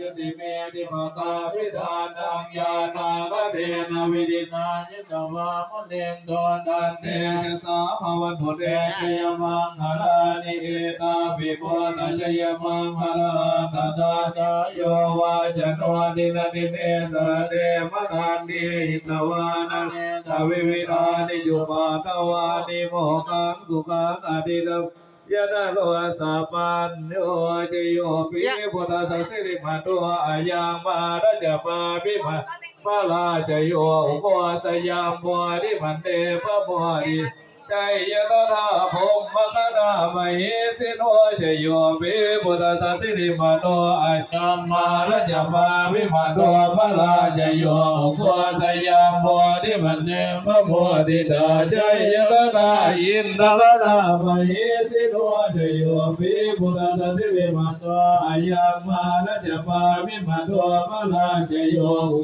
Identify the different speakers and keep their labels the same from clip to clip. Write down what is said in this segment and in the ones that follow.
Speaker 1: ยติเมติภตาพิธานังยานากเทนวิรินายิตวามุเนงโดนันเตสาภวันตุเตชยมังหารานิเอตาภิโกนะชยมังหารานาดาจโยวาจโนดินดิเนสระเดมนันติหิตวานันเนทวิวิรานิยุปาตวานิโมกังสุขังอดิกัง ยะนาโลสาปันโยจโยปิพุทธสัสสิริมาตัวอายังมาราจปาปิมามาลาจโยอุโกสยามบัวดิมันเตปะบัวดิ ใจยะนาราภมมะคณามหิสิโนจโยปิพุทธสัสสิริมาตัวอายังมาราจปาปิมาตัวมาลาจโยโกสยามบัวดิมันเตปะบัวดิดาใจยะนาราอินทรนามหิสิโนเทโยปิปุระตสิวิมาโตอายังมานะจะปามิมาโตมาลาเจโย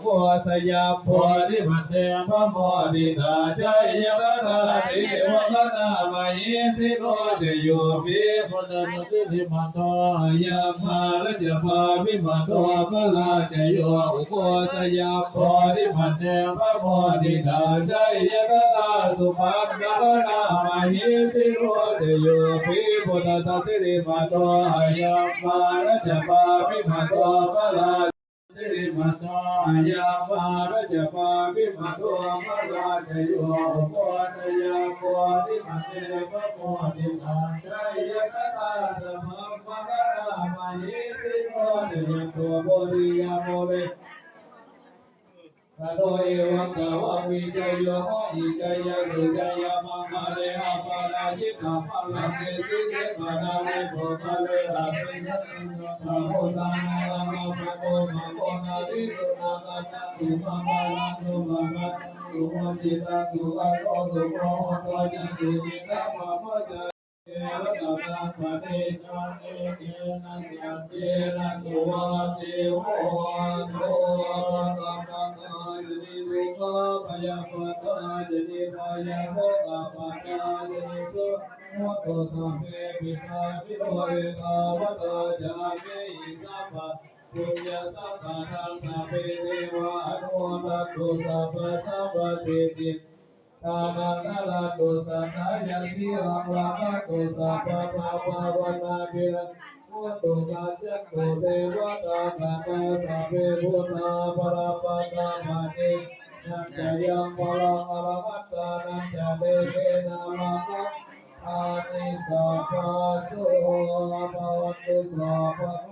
Speaker 1: โกสยามโพธิมันเตมะโมดิตาใจยะระนาติะคะนามายิสิโนเทโยปิปุระตสิวิมาโตอายังมานะจะปามิมาโตมาลาเจโยอุโกสยามโพธิมันเตมะโมดิตาใจยะระนาสุปันนะนามายิสิโนเทโย ปิปุตตะสิริมาโตอายังมาระจปาปิมาโตมาลาสิริมาโตอายังมาระจปาปิมา โตมาลาจโยโกจยาโกติมันเตปะโมตินันจยกตาสมัมมะกะนามายิสิโนเดยโตโมริยาโมเร Tado ewa kawa vijayo ho ijaya sujaya mangale apala jita palake sise padale bhokale apena Mahotana lama prato ริสุทธิ์กัตติมังกรสุมังกรสุมังจิตาสุกัตโกสุโมโตจันสุจิตาภะโมจันเอรตตาปะเนจาเอเกนะสัตเตนะสุวาเทโหโตตัมมังยนิรุปะปะยะปะตายนิปะยะโสตะปะจายนิโกมุตโตสัมเปปิตาวิโร
Speaker 2: ตาวะตาจาเมหิสัพพ पुण्य सपे देवा अनुमतु सपसपति तानाकलतु सनयसि रमणतु सपपवनगिर कुतु सचक्षु देवता नमो सपे भूता परपदमनि नन्दयं परमरमतानं जलेके नमः आनि सपसो भवतु सपपो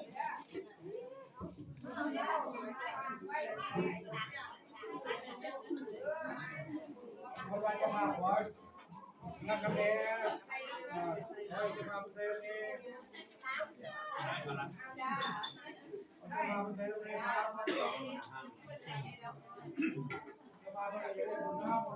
Speaker 2: บจะมาเมื่อไหร่จะได้ผลน้ำผลพอมีน้ำยานะ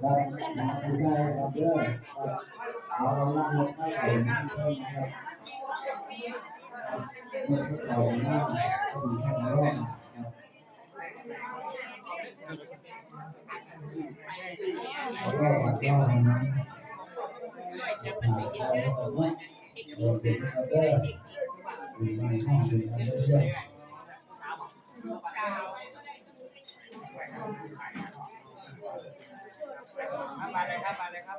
Speaker 3: ไม่ใช่ครับเด้อครับเอาเราล่างรถให้ใส่เพิ่มนะครับเมื่อเราหน้าก็มีแค่นั้นครับแล้วก็ปัดว่านั้นโดนเป็นครับเด้อมีบางข้างเป็นครับเด้อ
Speaker 2: มาเลยครับมาเลยครับ